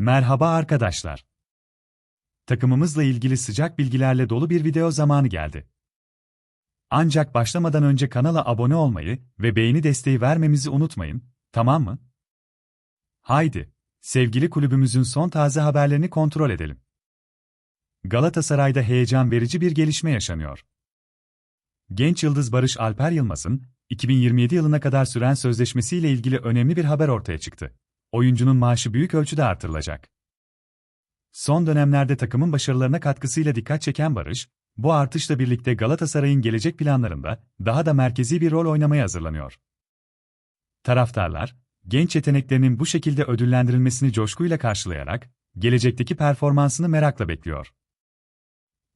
Merhaba arkadaşlar. Takımımızla ilgili sıcak bilgilerle dolu bir video zamanı geldi. Ancak başlamadan önce kanala abone olmayı ve beğeni desteği vermemizi unutmayın, tamam mı? Haydi, sevgili kulübümüzün son taze haberlerini kontrol edelim. Galatasaray'da heyecan verici bir gelişme yaşanıyor. Genç yıldız Barış Alper Yılmaz'ın 2027 yılına kadar süren sözleşmesiyle ilgili önemli bir haber ortaya çıktı. Oyuncunun maaşı büyük ölçüde artırılacak. Son dönemlerde takımın başarılarına katkısıyla dikkat çeken Barış, bu artışla birlikte Galatasaray'ın gelecek planlarında daha da merkezi bir rol oynamaya hazırlanıyor. Taraftarlar, genç yeteneklerinin bu şekilde ödüllendirilmesini coşkuyla karşılayarak, gelecekteki performansını merakla bekliyor.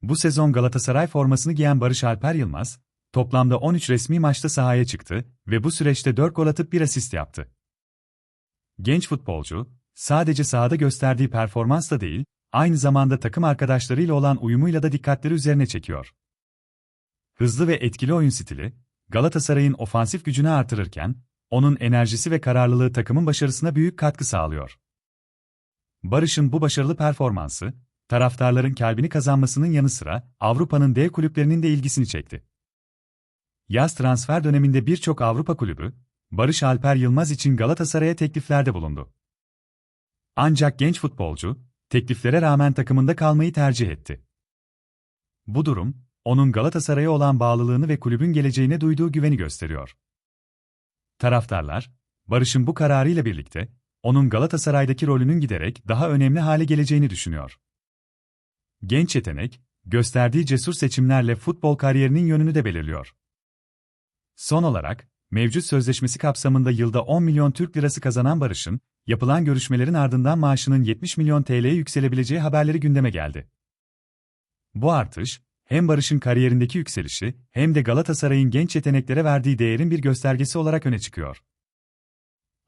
Bu sezon Galatasaray formasını giyen Barış Alper Yılmaz, toplamda 13 resmi maçta sahaya çıktı ve bu süreçte 4 gol atıp bir asist yaptı. Genç futbolcu, sadece sahada gösterdiği performansla değil, aynı zamanda takım arkadaşlarıyla olan uyumuyla da dikkatleri üzerine çekiyor. Hızlı ve etkili oyun stili, Galatasaray'ın ofansif gücünü artırırken, onun enerjisi ve kararlılığı takımın başarısına büyük katkı sağlıyor. Barış'ın bu başarılı performansı, taraftarların kalbini kazanmasının yanı sıra Avrupa'nın dev kulüplerinin de ilgisini çekti. Yaz transfer döneminde birçok Avrupa kulübü, Barış Alper Yılmaz için Galatasaray'a tekliflerde bulundu. Ancak genç futbolcu, tekliflere rağmen takımında kalmayı tercih etti. Bu durum, onun Galatasaray'a olan bağlılığını ve kulübün geleceğine duyduğu güveni gösteriyor. Taraftarlar, Barış'ın bu kararıyla birlikte, onun Galatasaray'daki rolünün giderek daha önemli hale geleceğini düşünüyor. Genç yetenek, gösterdiği cesur seçimlerle futbol kariyerinin yönünü de belirliyor. Son olarak, mevcut sözleşmesi kapsamında yılda 10 milyon Türk lirası kazanan Barış'ın, yapılan görüşmelerin ardından maaşının 70 milyon TL'ye yükselebileceği haberleri gündeme geldi. Bu artış, hem Barış'ın kariyerindeki yükselişi hem de Galatasaray'ın genç yeteneklere verdiği değerin bir göstergesi olarak öne çıkıyor.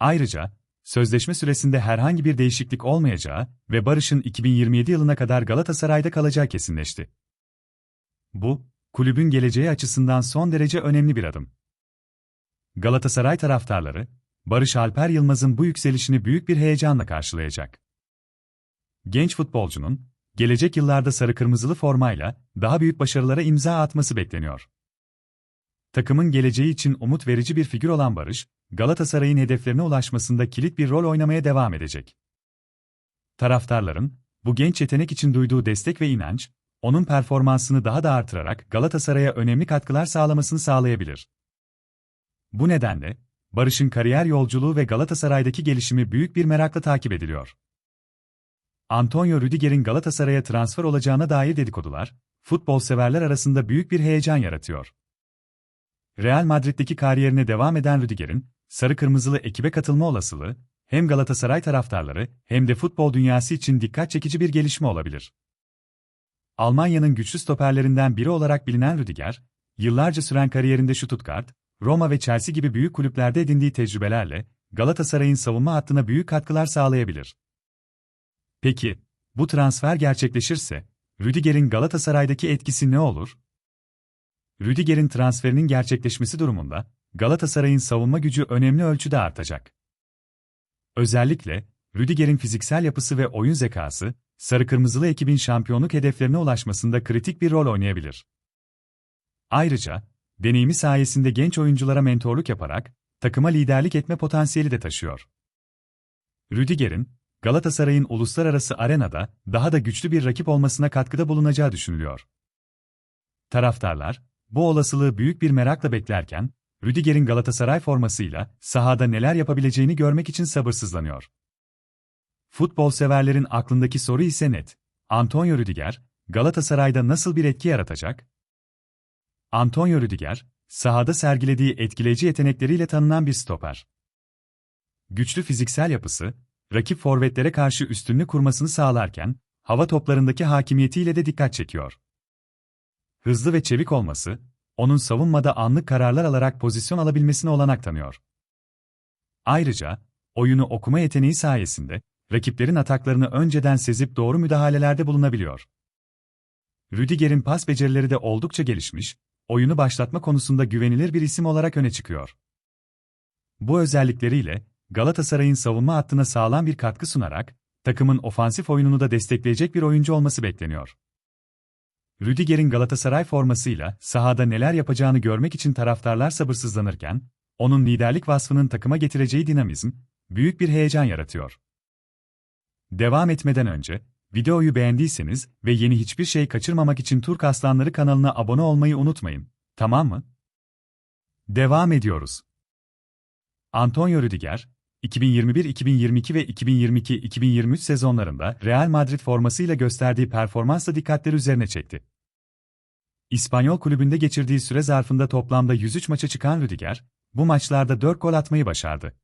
Ayrıca, sözleşme süresinde herhangi bir değişiklik olmayacağı ve Barış'ın 2027 yılına kadar Galatasaray'da kalacağı kesinleşti. Bu, kulübün geleceği açısından son derece önemli bir adım. Galatasaray taraftarları, Barış Alper Yılmaz'ın bu yükselişini büyük bir heyecanla karşılayacak. Genç futbolcunun, gelecek yıllarda sarı kırmızılı formayla daha büyük başarılara imza atması bekleniyor. Takımın geleceği için umut verici bir figür olan Barış, Galatasaray'ın hedeflerine ulaşmasında kilit bir rol oynamaya devam edecek. Taraftarların, bu genç yetenek için duyduğu destek ve inanç, onun performansını daha da artırarak Galatasaray'a önemli katkılar sağlamasını sağlayabilir. Bu nedenle, Barış'ın kariyer yolculuğu ve Galatasaray'daki gelişimi büyük bir merakla takip ediliyor. Antonio Rüdiger'in Galatasaray'a transfer olacağına dair dedikodular, futbol severler arasında büyük bir heyecan yaratıyor. Real Madrid'deki kariyerine devam eden Rüdiger'in, sarı kırmızılı ekibe katılma olasılığı, hem Galatasaray taraftarları hem de futbol dünyası için dikkat çekici bir gelişme olabilir. Almanya'nın güçlü stoperlerinden biri olarak bilinen Rüdiger, yıllarca süren kariyerinde Stuttgart, Roma ve Chelsea gibi büyük kulüplerde edindiği tecrübelerle Galatasaray'ın savunma hattına büyük katkılar sağlayabilir. Peki, bu transfer gerçekleşirse Rüdiger'in Galatasaray'daki etkisi ne olur? Rüdiger'in transferinin gerçekleşmesi durumunda Galatasaray'ın savunma gücü önemli ölçüde artacak. Özellikle Rüdiger'in fiziksel yapısı ve oyun zekası, sarı kırmızılı ekibin şampiyonluk hedeflerine ulaşmasında kritik bir rol oynayabilir. Ayrıca, deneyimi sayesinde genç oyunculara mentorluk yaparak, takıma liderlik etme potansiyeli de taşıyor. Rüdiger'in, Galatasaray'ın uluslararası arenada daha da güçlü bir rakip olmasına katkıda bulunacağı düşünülüyor. Taraftarlar, bu olasılığı büyük bir merakla beklerken, Rüdiger'in Galatasaray formasıyla sahada neler yapabileceğini görmek için sabırsızlanıyor. Futbol severlerin aklındaki soru ise net. Antonio Rüdiger, Galatasaray'da nasıl bir etki yaratacak? Antonio Rüdiger, sahada sergilediği etkileyici yetenekleriyle tanınan bir stoper. Güçlü fiziksel yapısı, rakip forvetlere karşı üstünlük kurmasını sağlarken, hava toplarındaki hakimiyetiyle de dikkat çekiyor. Hızlı ve çevik olması, onun savunmada anlık kararlar alarak pozisyon alabilmesine olanak tanıyor. Ayrıca, oyunu okuma yeteneği sayesinde, rakiplerin ataklarını önceden sezip doğru müdahalelerde bulunabiliyor. Rüdiger'in pas becerileri de oldukça gelişmiş, oyunu başlatma konusunda güvenilir bir isim olarak öne çıkıyor. Bu özellikleriyle, Galatasaray'ın savunma hattına sağlam bir katkı sunarak, takımın ofansif oyununu da destekleyecek bir oyuncu olması bekleniyor. Rüdiger'in Galatasaray formasıyla sahada neler yapacağını görmek için taraftarlar sabırsızlanırken, onun liderlik vasfının takıma getireceği dinamizm, büyük bir heyecan yaratıyor. Devam etmeden önce, videoyu beğendiyseniz ve yeni hiçbir şey kaçırmamak için Türk Aslanları kanalına abone olmayı unutmayın, tamam mı? Devam ediyoruz. Antonio Rüdiger, 2021-2022 ve 2022-2023 sezonlarında Real Madrid formasıyla gösterdiği performansla dikkatleri üzerine çekti. İspanyol kulübünde geçirdiği süre zarfında toplamda 103 maça çıkan Rüdiger, bu maçlarda 4 gol atmayı başardı.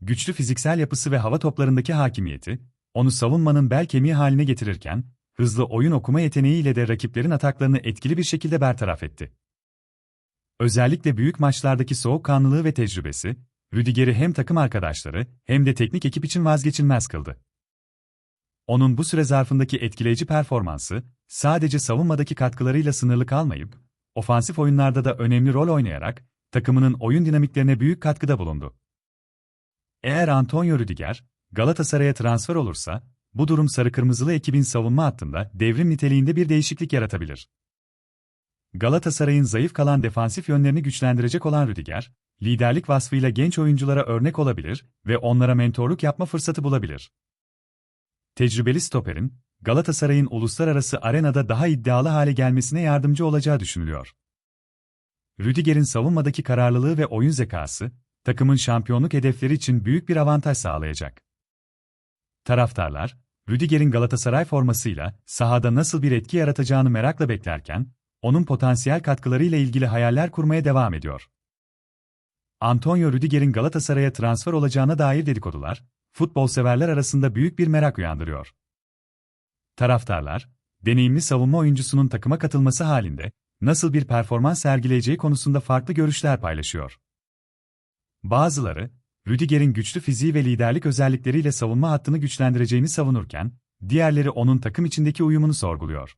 Güçlü fiziksel yapısı ve hava toplarındaki hakimiyeti, onu savunmanın bel kemiği haline getirirken, hızlı oyun okuma yeteneğiyle de rakiplerin ataklarını etkili bir şekilde bertaraf etti. Özellikle büyük maçlardaki soğukkanlılığı ve tecrübesi, Rüdiger'i hem takım arkadaşları hem de teknik ekip için vazgeçilmez kıldı. Onun bu süre zarfındaki etkileyici performansı, sadece savunmadaki katkılarıyla sınırlı kalmayıp, ofansif oyunlarda da önemli rol oynayarak, takımının oyun dinamiklerine büyük katkıda bulundu. Eğer Antonio Rüdiger, Galatasaray'a transfer olursa, bu durum sarı-kırmızılı ekibin savunma hattında devrim niteliğinde bir değişiklik yaratabilir. Galatasaray'ın zayıf kalan defansif yönlerini güçlendirecek olan Rüdiger, liderlik vasfıyla genç oyunculara örnek olabilir ve onlara mentorluk yapma fırsatı bulabilir. Tecrübeli stoperin, Galatasaray'ın uluslararası arenada daha iddialı hale gelmesine yardımcı olacağı düşünülüyor. Rüdiger'in savunmadaki kararlılığı ve oyun zekası, takımın şampiyonluk hedefleri için büyük bir avantaj sağlayacak. Taraftarlar, Rüdiger'in Galatasaray formasıyla sahada nasıl bir etki yaratacağını merakla beklerken, onun potansiyel katkılarıyla ilgili hayaller kurmaya devam ediyor. Antonio Rüdiger'in Galatasaray'a transfer olacağına dair dedikodular, futbol severler arasında büyük bir merak uyandırıyor. Taraftarlar, deneyimli savunma oyuncusunun takıma katılması halinde nasıl bir performans sergileyeceği konusunda farklı görüşler paylaşıyor. Bazıları, Rüdiger'in güçlü fiziği ve liderlik özellikleriyle savunma hattını güçlendireceğini savunurken, diğerleri onun takım içindeki uyumunu sorguluyor.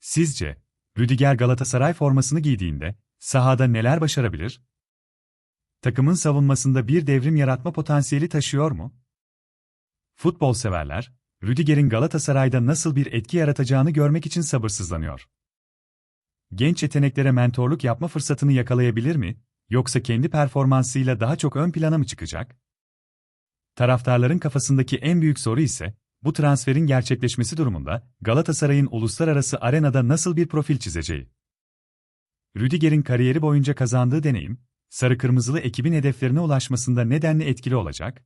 Sizce, Rüdiger Galatasaray formasını giydiğinde, sahada neler başarabilir? Takımın savunmasında bir devrim yaratma potansiyeli taşıyor mu? Futbol severler, Rüdiger'in Galatasaray'da nasıl bir etki yaratacağını görmek için sabırsızlanıyor. Genç yeteneklere mentorluk yapma fırsatını yakalayabilir mi, yoksa kendi performansıyla daha çok ön plana mı çıkacak? Taraftarların kafasındaki en büyük soru ise, bu transferin gerçekleşmesi durumunda Galatasaray'ın uluslararası arenada nasıl bir profil çizeceği. Rüdiger'in kariyeri boyunca kazandığı deneyim, sarı-kırmızılı ekibin hedeflerine ulaşmasında nedenli etkili olacak?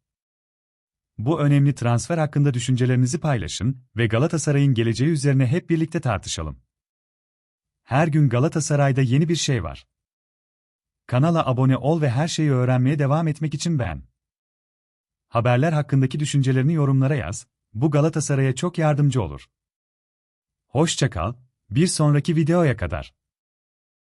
Bu önemli transfer hakkında düşüncelerinizi paylaşın ve Galatasaray'ın geleceği üzerine hep birlikte tartışalım. Her gün Galatasaray'da yeni bir şey var. Kanala abone ol ve her şeyi öğrenmeye devam etmek için beğen. Haberler hakkındaki düşüncelerini yorumlara yaz, bu Galatasaray'a çok yardımcı olur. Hoşçakal, bir sonraki videoya kadar.